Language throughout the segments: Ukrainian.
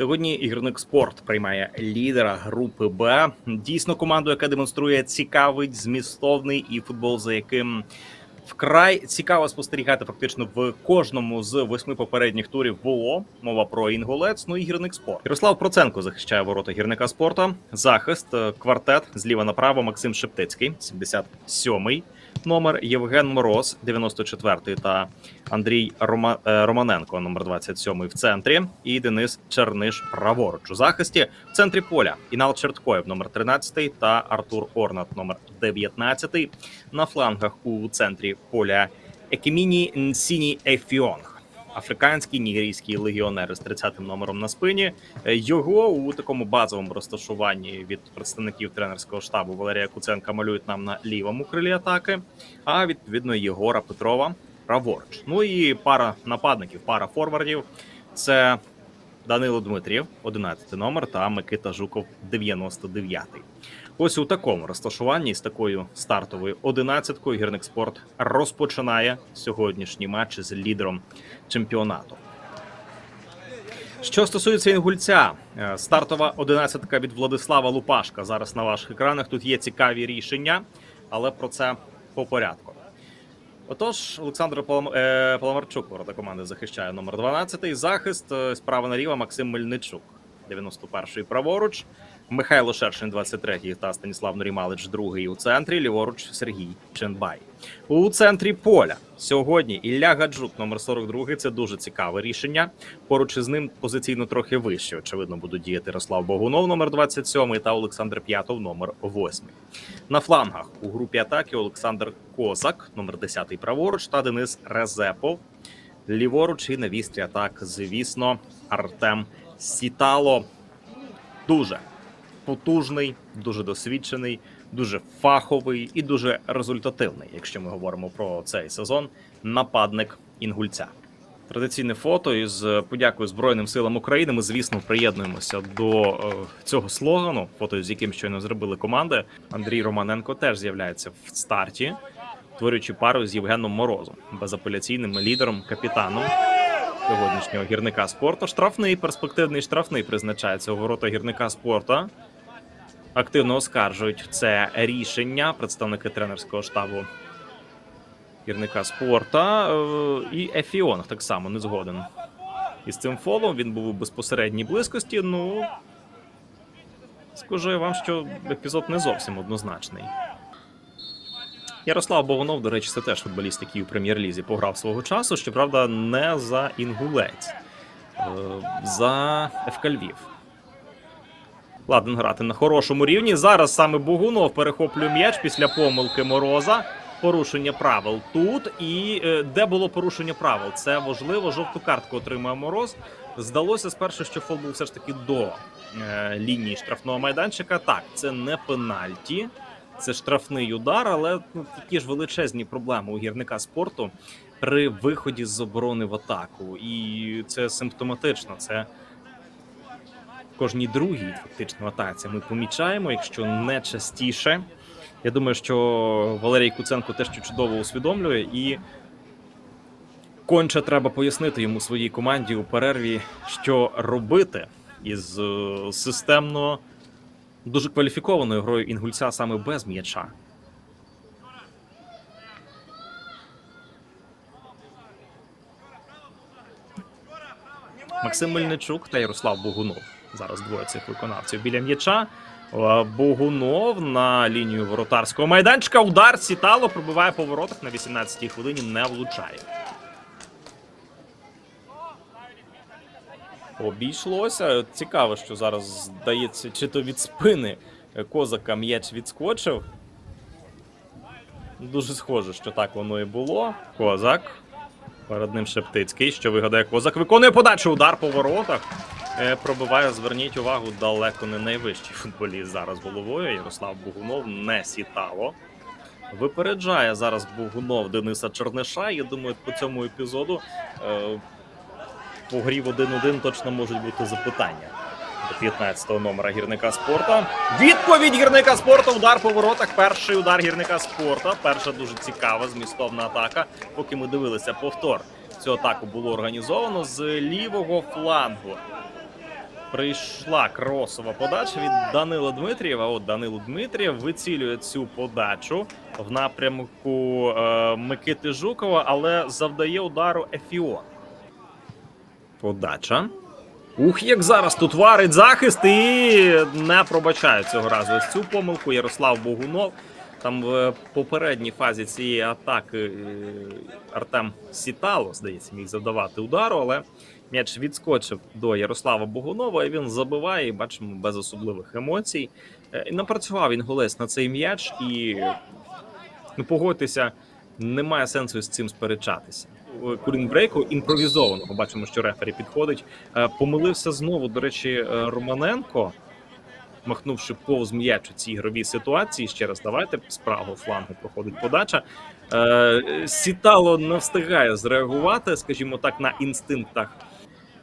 Сьогодні ігорник спорт приймає лідера групи Б. Дійсно, команду, яка демонструє цікавий, змістовний і футбол, за яким вкрай цікаво спостерігати. Фактично в кожному з восьми попередніх турів було мова про інгулець. Ну і гірник спорт. Ярослав Проценко захищає ворота гірника спорту. Захист квартет зліва направо. Максим Шептицький, 77-й номер. Євген Мороз, 94-й та Андрій Рома... е, Романенко, номер 27 в центрі, і Денис Черниш праворуч у захисті в центрі поля. Інал Черткоєв, номер 13 та Артур Орнат, номер 19 на флангах у центрі поля Екіміні Нсіні Ефіонг. Африканський нігерійський легіонер з 30-м номером на спині. Е, Його у такому базовому розташуванні від представників тренерського штабу Валерія Куценка малюють нам на лівому крилі атаки. А відповідно Єгора Петрова праворуч. Ну і пара нападників, пара форвардів. Це Данило Дмитрів, 11 номер, та Микита Жуков, 99-й. Ось у такому розташуванні з такою стартовою одинадцяткою гірник спорт розпочинає сьогоднішній матч з лідером чемпіонату. Що стосується інгульця, е, стартова одинадцятка від Владислава Лупашка. Зараз на ваших екранах тут є цікаві рішення, але про це по порядку. Отож, Олександр е, Паламарчук, ворота команди, захищає номер 12. Захист е, справа наліво Максим Мельничук, 91-й праворуч. Михайло Шершин, 23-й та Станіслав Норімалич, другий у центрі. Ліворуч Сергій Ченбай. У центрі поля сьогодні Ілля Гаджук, номер 42 Це дуже цікаве рішення. Поруч із ним позиційно трохи вище. Очевидно, будуть діяти Ярослав Богунов, номер 27 та Олександр П'ятов, номер 8. На флангах у групі атаки Олександр Козак, номер 10 праворуч, та Денис Резепов. Ліворуч і на вістрі атак, звісно, Артем Сітало. Дуже потужний, дуже досвідчений, дуже фаховий і дуже результативний, якщо ми говоримо про цей сезон. Нападник інгульця. Традиційне фото із е, подякою Збройним силам України. Ми, звісно, приєднуємося до е, цього слогану, фото з яким щойно зробили команди. Андрій Романенко теж з'являється в старті, творюючи пару з Євгеном Морозом, безапеляційним лідером, капітаном сьогоднішнього гірника спорту. Штрафний перспективний штрафний призначається у ворота гірника спорту. Активно оскаржують це рішення представники тренерського штабу гірника спорта. Е, І Ефіонг так само не згоден. Із цим фолом він був у безпосередній близькості. Ну скажу я вам, що епізод не зовсім однозначний. Ярослав Богунов, до речі, це теж футболіст, який у прем'єр-лізі пограв свого часу. Щоправда, не за інгулець, е, за ФК Львів. Ладен грати на хорошому рівні. Зараз саме Богунов перехоплює м'яч після помилки Мороза. Порушення правил тут. І е, де було порушення правил? Це важливо. Жовту картку отримує Мороз. Здалося спершу, що фол був все ж таки до е, лінії штрафного майданчика. Так, це не пенальті, це штрафний удар, але ну, такі ж величезні проблеми у гірника спорту при виході з оборони в атаку. І це симптоматично. Це кожній другій фактично атаці ми помічаємо, якщо не частіше. Я думаю, що Валерій Куценко теж чудово усвідомлює, і конче треба пояснити йому своїй команді у перерві, що робити із е, системно дуже кваліфікованою грою інгульця саме без м'яча. Максим Мельничук та Ярослав Богунов. Зараз двоє цих виконавців біля м'яча. Е, Богунов на лінію воротарського майданчика. Удар сітало пробиває по воротах на 18-й хвилині. Не влучає. Обійшлося. Цікаво, що зараз здається, чи то від спини козака м'яч відскочив. Дуже схоже, що так воно і було. Козак. Перед ним Шептицький, що вигадає козак. Виконує подачу. Удар по воротах. Е, Пробиває, зверніть увагу, далеко не найвищий футболіст зараз головою. Ярослав Бугунов не сітало. Випереджає зараз Бугунов Дениса Черниша. Я думаю, по цьому епізоду е, по грі в 1-1 точно можуть бути запитання до 15-го номера гірника спорта. Відповідь гірника спорту. Удар по воротах. Перший удар гірника спорта. Перша дуже цікава змістовна атака. Поки ми дивилися повтор. Цю атаку було організовано з лівого флангу. Прийшла кросова подача від Данила Дмитрієва. От Данило Дмитрієв вицілює цю подачу в напрямку е, Микити Жукова, але завдає удару Ефіон. Подача. Ух, як зараз тут варить захист і не пробачає цього разу. Ось цю помилку Ярослав Богунов. Там в попередній фазі цієї атаки е, Артем Сітало, здається, міг завдавати удару, але м'яч відскочив до Ярослава Богунова, і він забиває, і бачимо, без особливих емоцій. Е, І напрацював голець на цей м'яч, і ну, погодьтеся, немає сенсу з цим сперечатися. Курінбрейку імпровізованого. Бачимо, що рефері підходить. Е, Помилився знову. До речі, е, Романенко, махнувши повз м'яч у цій ігровій ситуації. Ще раз давайте з правого флангу проходить подача. Сітало не встигає зреагувати, скажімо так, на інстинктах.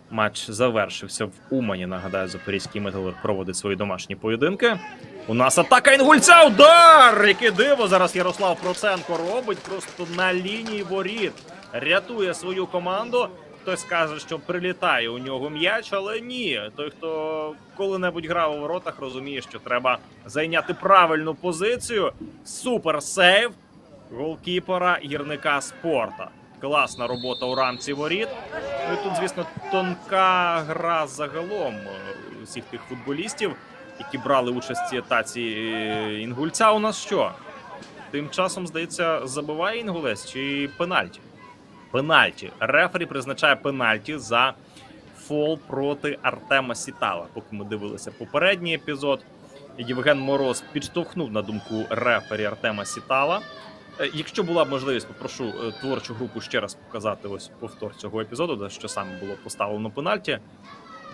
Матч завершився в Умані. Нагадаю, запорізький металург проводить свої домашні поєдинки. У нас атака інгульця. Удар! Яке диво зараз Ярослав Проценко робить просто на лінії воріт. Рятує свою команду. Хтось каже, що прилітає у нього м'яч, але ні. Той, хто коли-небудь грав у воротах, розуміє, що треба зайняти правильну позицію. Супер сейв голкіпера гірника спорта. Класна робота у рамці воріт. Ну і тут, звісно, тонка гра загалом е, усіх тих футболістів, які брали участь в цій е, інгульця. У нас що? Тим часом, здається, забиває інгулець чи пенальті? Пенальті. Рефері призначає пенальті за фол проти Артема Сітала. Поки ми дивилися попередній епізод, Євген Мороз підштовхнув на думку рефері Артема Сітала. Е, Якщо була б можливість, попрошу е, творчу групу ще раз показати ось повтор цього епізоду, де що саме було поставлено пенальті.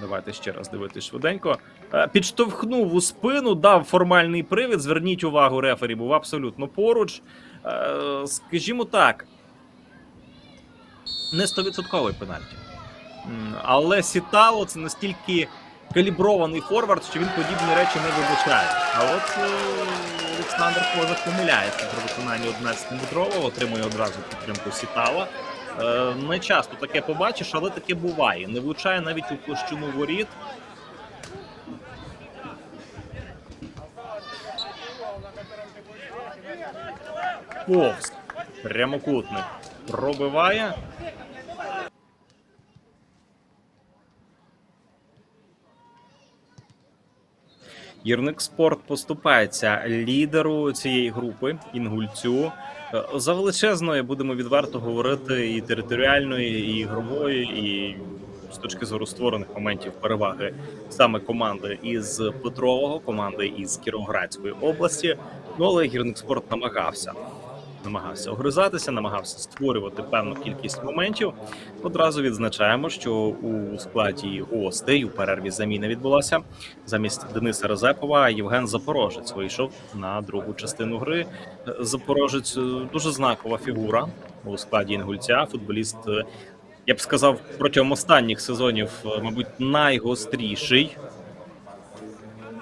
Давайте ще раз дивитись швиденько. Е, Підштовхнув у спину, дав формальний привід. Зверніть увагу, рефері був абсолютно поруч. Скажімо так, не 100% пенальті. Але Сітало це настільки калібрований форвард, що він подібні речі не вибачає. А от е, Олександр Козак помиляється при виконанні 11-метрового, отримує одразу підтримку Сітала. Е, Не часто таке побачиш, але таке буває. Не влучає навіть у площину воріт. Повз. Прямокутник. Пробиває. Єрник Спорт поступається лідеру цієї групи інгульцю. Е, За величезною будемо відверто говорити і територіальної, і ігрової, і з точки зору створених моментів переваги саме команди із Петрового, команди із Кіровоградської області. Ну але гірник спорт намагався. Намагався огризатися, намагався створювати певну кількість моментів. Одразу відзначаємо, що у складі гостей у перерві заміна відбулася. Замість Дениса Резепова Євген Запорожець вийшов на другу частину гри. Запорожець е, дуже знакова фігура у складі інгульця. Футболіст, е, я б сказав, протягом останніх сезонів, е, мабуть, найгостріший.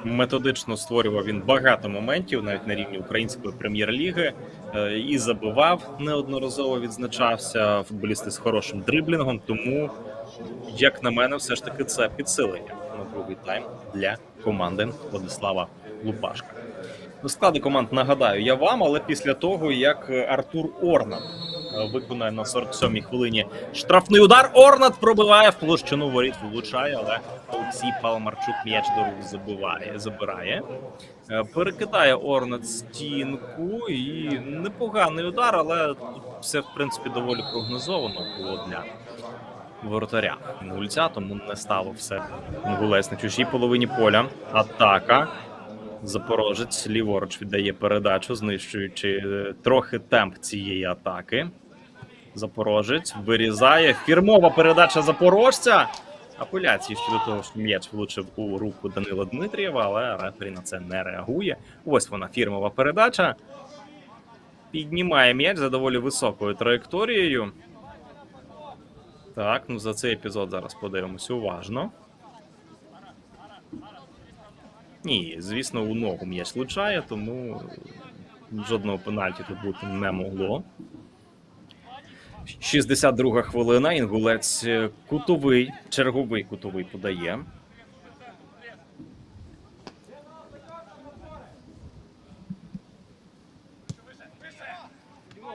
Методично створював він багато моментів, навіть на рівні української прем'єр-ліги, е, і забивав неодноразово відзначався футболісти з хорошим дриблінгом. Тому, як на мене, все ж таки це підсилення на другий тайм для команди Владислава Лупашка. До складу команд нагадаю я вам, але після того як Артур Орнат е, виконає на 47-й хвилині штрафний удар, Орнат пробиває в площину воріт, влучає, але Олексій Паламарчук м'яч до рук забиває, забирає. Е, Перекидає Орнат стінку і непоганий удар, але все в принципі доволі прогнозовано було для воротаря Інгульця, тому не стало все Інгулець на чужій половині поля. Атака. Запорожець ліворуч віддає передачу, знищуючи е, трохи темп цієї атаки. Запорожець вирізає. Фірмова передача запорожця. Апеляції щодо того, що м'яч влучив у руку Данила Дмитрієва, але рефері на це не реагує. Ось вона фірмова передача. Піднімає м'яч за доволі високою траєкторією. Так, ну за цей епізод зараз подивимося уважно. Ні, звісно, у ногу м'яч влучає, тому жодного пенальті тут бути не могло. 62 хвилина. Інгулець е, кутовий, черговий кутовий подає.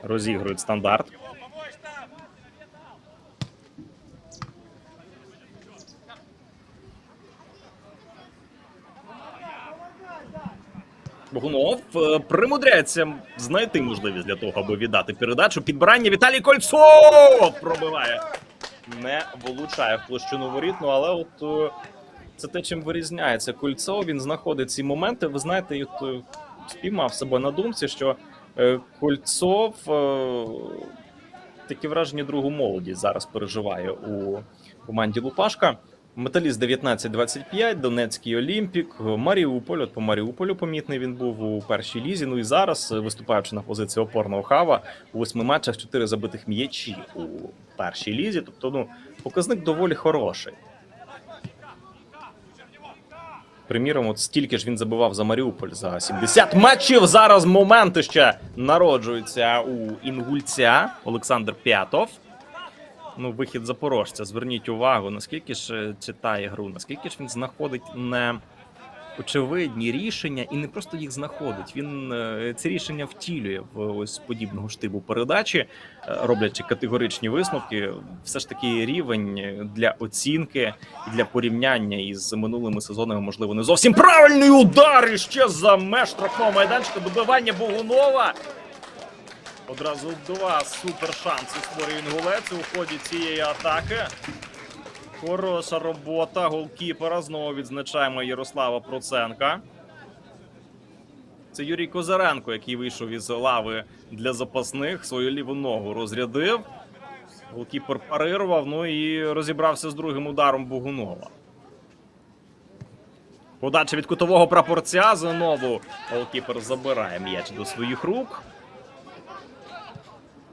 Розігрують стандарт. Богунов е, примудряється знайти можливість для того, аби віддати передачу. Підбирання Віталій Кольцов пробиває. Не влучає в площину воріт, ну але от е, це те, чим вирізняється Кольцов. Він знаходить ці моменти. Ви знаєте, от е, спіймав себе на думці, що Кольцов таке враження другу молодість зараз переживає у команді Лупашка. Металіст 19-25, Донецький Олімпік, Маріуполь. От по Маріуполю помітний він був у першій лізі. Ну і зараз, виступаючи на позиції опорного хава, у восьми матчах чотири забитих м'ячі у першій лізі. Тобто, ну, показник доволі хороший. Приміром, от стільки ж він забивав за Маріуполь за 70 матчів. Зараз моменти ще народжуються у інгульця Олександр П'ятов. Ну, вихід запорожця. Зверніть увагу, наскільки ж е, читає гру, наскільки ж він знаходить не очевидні рішення і не просто їх знаходить. Він е, ці рішення втілює в ось подібного штибу передачі, е, роблячи категоричні висновки. Все ж таки рівень для оцінки і для порівняння із минулими сезонами, можливо, не зовсім правильний удар і ще за меж штрафного майданчика добивання Богунова. Одразу два супер шанси створює інгулець у ході цієї атаки. Хороша робота голкіпера. Знову відзначаємо Ярослава Проценка. Це Юрій Козаренко, який вийшов із лави для запасних, свою ліву ногу розрядив. Голкіпер парирував, ну і розібрався з другим ударом Богунова. Подача від кутового прапорця. Знову голкіпер забирає м'яч до своїх рук.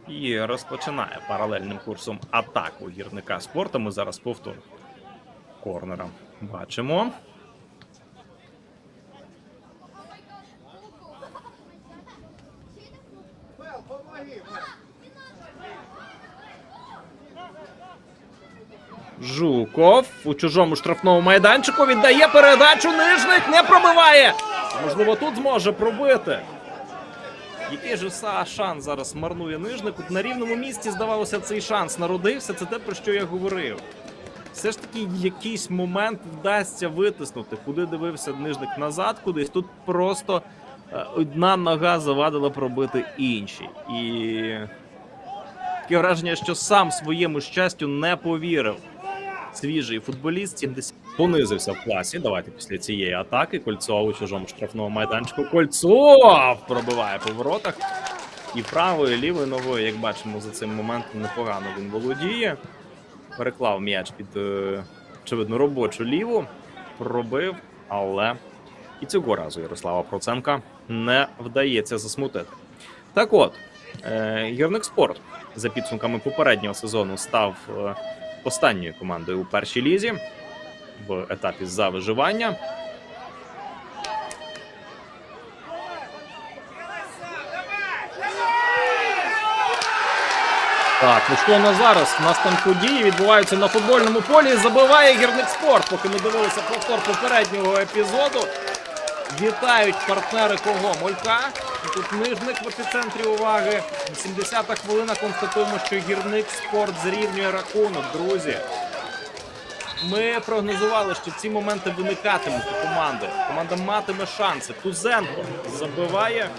І розпочинає паралельним курсом атаку гірника спорту. Ми зараз повтор корнера бачимо. Жуков у чужому штрафному майданчику віддає передачу. Нижник не пробиває. Можливо, тут зможе пробити. Який же са шанс зараз марнує нижник? На рівному місці, здавалося, цей шанс народився. Це те, про що я говорив. Все ж таки, якийсь момент вдасться витиснути, куди дивився нижник назад, кудись. Тут просто е, одна нога завадила пробити іншій. І таке враження, що сам своєму щастю не повірив. Свіжий футболіст 70 понизився в класі. Давайте після цієї атаки. Кольцов у чужому штрафному майданчику. Кольцов пробиває по воротах. І правою, і лівою ногою, як бачимо, за цим моментом непогано він володіє. Переклав м'яч під, е, очевидно, робочу ліву, пробив, але і цього разу Ярослава Проценка не вдається засмутити. Так от, е, Гірник Спорт за підсумками попереднього сезону став е, останньою командою у першій лізі в етапі за виживання. Так, ну що на зараз? У нас там події відбуваються на футбольному полі. Забиває гірник спорт. Поки ми дивилися повтор попереднього епізоду. Вітають партнери кого? Молька. Тут нижник в епіцентрі уваги. 70-та хвилина. Констатуємо, що гірник спорт зрівнює рахунок, друзі. Ми прогнозували, що ці моменти виникатимуть у команди. Команда матиме шанси. Тузенко забиває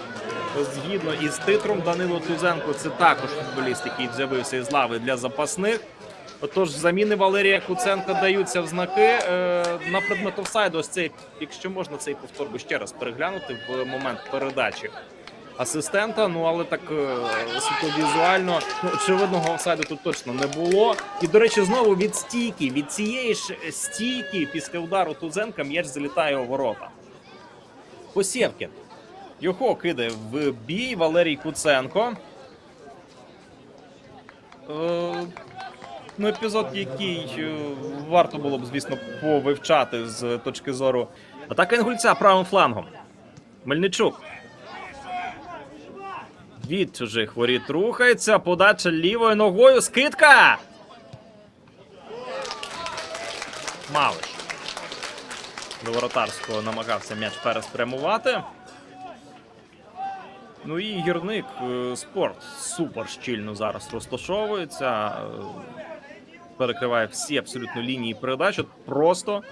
згідно із титром. Данило Тузенко це також футболіст, який з'явився із лави для запасних. Отож, заміни Валерія Куценка даються в знаки е, на предмет офсайду. Ось цей, якщо можна, цей повтор би ще раз переглянути в момент передачі асистента. Ну але так е, суто візуально очевидного офсайду тут точно не було. І до речі, знову від стійки, від цієї ж стійки після удару Тузенка м'яч залітає у ворота. Посєвкін. Його кидає в бій Валерій Куценко. Е, Ну, епізод, який е, варто було б, звісно, повивчати з точки зору атаки інгульця правим флангом. Мельничук. Від чужих воріт рухається. Подача лівою ногою. Скидка. Малиш. До воротарського намагався м'яч переспрямувати. Ну і гірник е, спорт супер щільно зараз розташовується, е, перекриває всі абсолютно лінії передач. От просто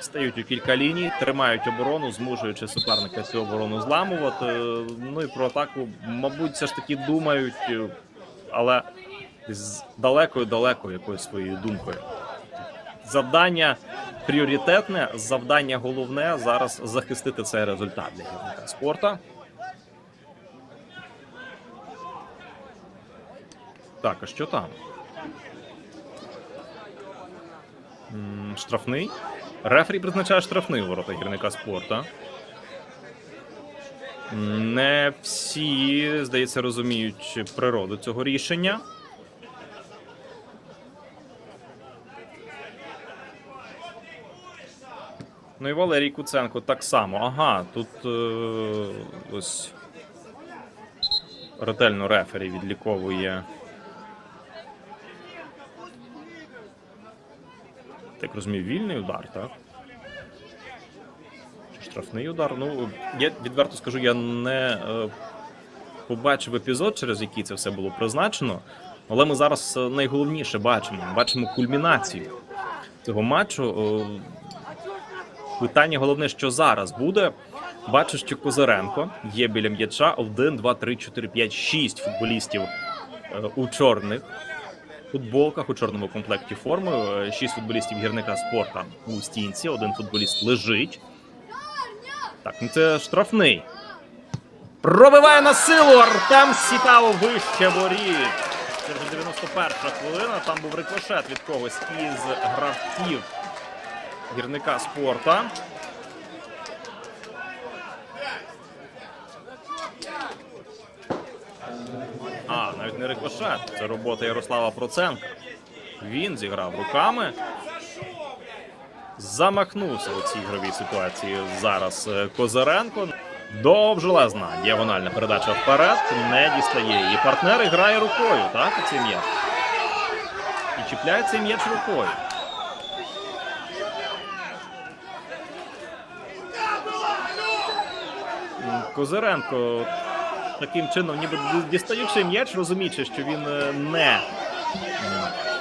стають у кілька ліній, тримають оборону, змушуючи суперника цю оборону зламувати. Ну і про атаку, мабуть, все ж таки думають, але з далекою далекою якоюсь своєю думкою. Завдання пріоритетне, завдання головне зараз захистити цей результат для гірника спорта. Так, а що там? Штрафний. Рефері призначає штрафний ворота гірника спорта. Не всі, здається, розуміють природу цього рішення. Ну і Валерій Куценко так само. Ага, тут е, ось ретельно рефері відліковує. Так розумію, вільний удар, так? Штрафний удар? Ну, я відверто скажу, я не е, побачив епізод, через який це все було призначено. Але ми зараз е, найголовніше бачимо. Бачимо кульмінацію цього матчу. Е, Питання головне, що зараз буде. Бачу, що Козаренко є біля м'яча 1, 2, 3, 4, 5, 6 футболістів у чорних футболках у чорному комплекті форми. Е, Шість футболістів гірника спорта у стінці. Один футболіст лежить. Так, ну це штрафний. Пробиває на силу Артем Сітаво вище воріт. Це вже 91 хвилина. Там був рикошет від когось із гравців гірника спорта. А, навіть не рикошет. Це робота Ярослава Проценка. Він зіграв руками. Замахнувся у цій ігровій ситуації зараз е, Козаренко. Довжелезна діагональна передача вперед. Не дістає її. Партнер грає рукою, так? Цей м'яч. І чіпляє цей м'яч рукою. Козиренко таким чином, ніби дістаючи м'яч, розуміючи, що він е, не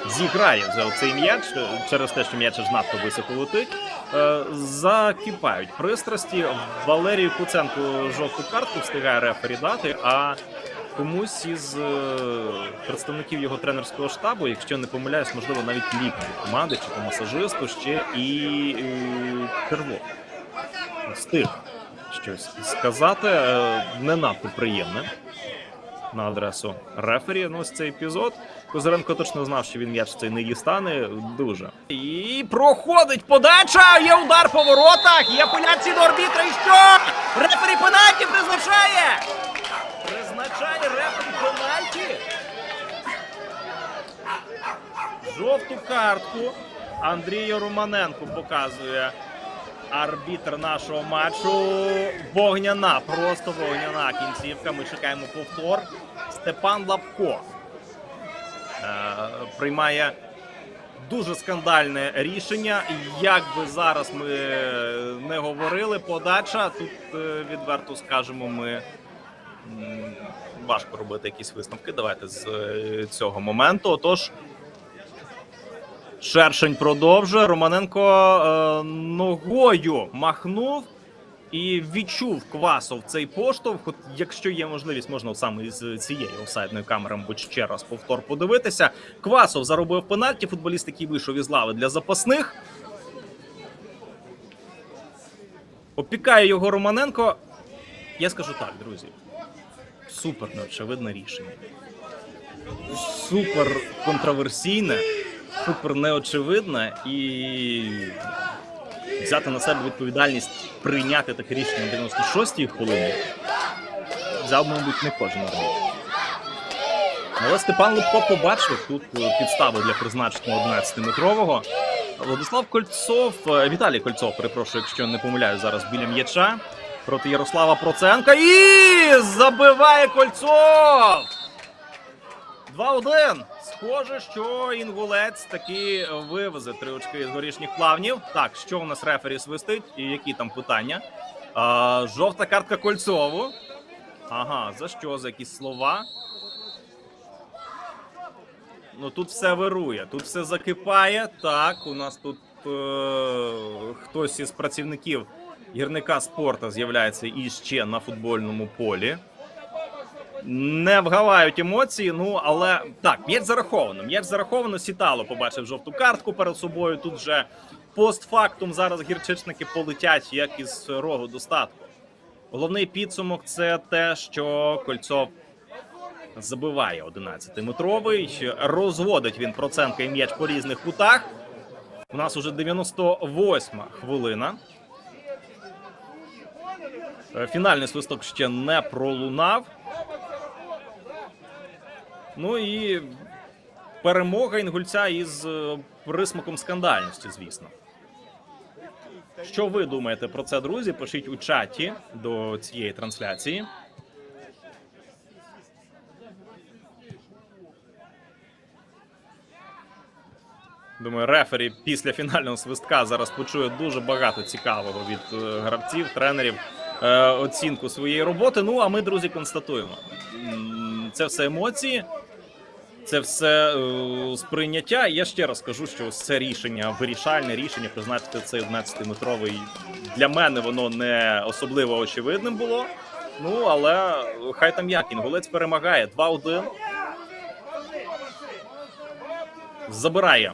зіграє за цей м'яч е, через те, що м'яч аж надто високо летить. е, Закипають пристрасті. Валерію Куценку жовту картку встигає рефері дати, а комусь із представників його тренерського штабу, якщо не помиляюсь, можливо, навіть лікарю команди чи масажисту ще і Кирло встиг щось сказати е, не надто приємне на адресу рефері. Ну, ось цей епізод. Козиренко точно знав, що він м'яч цей не дістане. Дуже. І проходить подача! Є удар по воротах! Є апеляції до арбітра. І що? Рефері пенальті призначає! Призначає рефері пенальті! Жовту картку Андрію Романенку показує арбітр нашого матчу. Вогняна, просто вогняна кінцівка. Ми чекаємо повтор. Степан Лапко е, приймає дуже скандальне рішення. Як би зараз ми не говорили, подача тут е, відверто скажемо, ми важко робити якісь висновки. Давайте з е, цього моменту. Отож. Шершень продовжує. Романенко е, ногою махнув і відчув квасов цей поштовх. От якщо є можливість, можна саме з цієї офсайдної камери, мабуть, ще раз повтор подивитися. Квасов заробив пенальті. Футболіст, який вийшов із лави для запасних. Опікає його Романенко. Я скажу так, друзі. Супер неочевидне рішення. Супер контроверсійне супер неочевидна і взяти на себе відповідальність прийняти таке рішення на 96-й хвилині взяв, мабуть, не кожен. Але Степан Липко побачив тут е, підстави для призначення 11-метрового. Владислав Кольцов, е, Віталій Кольцов, перепрошую, якщо не помиляю зараз біля м'яча проти Ярослава Проценка. І забиває Кольцов! 2-1. Схоже, що інгулець таки вивезе три очки з горішніх плавнів. Так, що у нас рефері свистить і які там питання? А, жовта картка Кольцову. Ага, за що? За якісь слова? Ну тут все вирує, тут все закипає. Так, у нас тут е- хтось із працівників гірника спорту з'являється іще на футбольному полі. Не вгавають емоції, ну але так, м'яч зараховано. М'яч зараховано. Сітало побачив жовту картку перед собою. Тут вже постфактум зараз гірчичники полетять як із рогу достатку. Головний підсумок це те, що Кольцов забиває 11-метровий. Розводить він проценка і м'яч по різних кутах. У нас уже 98 хвилина. Фінальний свисток ще не пролунав. Ну і перемога інгульця із е, присмаком скандальності, звісно. Що ви думаєте про це, друзі? Пишіть у чаті до цієї трансляції. Думаю, рефері після фінального свистка зараз почує дуже багато цікавого від е, гравців, тренерів, е, оцінку своєї роботи. Ну а ми, друзі, констатуємо. Це все емоції, це все е, сприйняття. Я ще раз кажу, що ось це рішення, вирішальне рішення призначити цей 11-метровий. Для мене воно не особливо очевидним було. Ну але хай там як інгулець перемагає 2-1. Забирає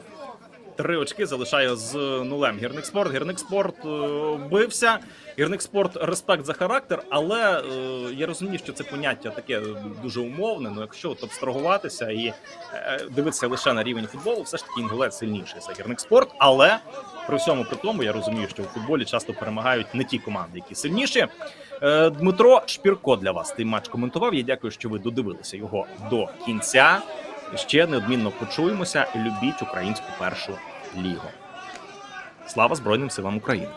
три очки, залишає з нулем. Гірник спорт. Гірник спорт е, бився. Гірник спорт респект за характер, але е, я розумію, що це поняття таке дуже умовне. Ну якщо от абстрагуватися і е, дивитися лише на рівень футболу, все ж таки інгулець сильніший за гірник спорт. Але при всьому при тому я розумію, що у футболі часто перемагають не ті команди, які сильніші. Дмитро Шпірко для вас цей матч коментував. Я дякую, що ви додивилися його до кінця. Ще неодмінно почуємося любіть українську першу лігу. Слава Збройним силам України!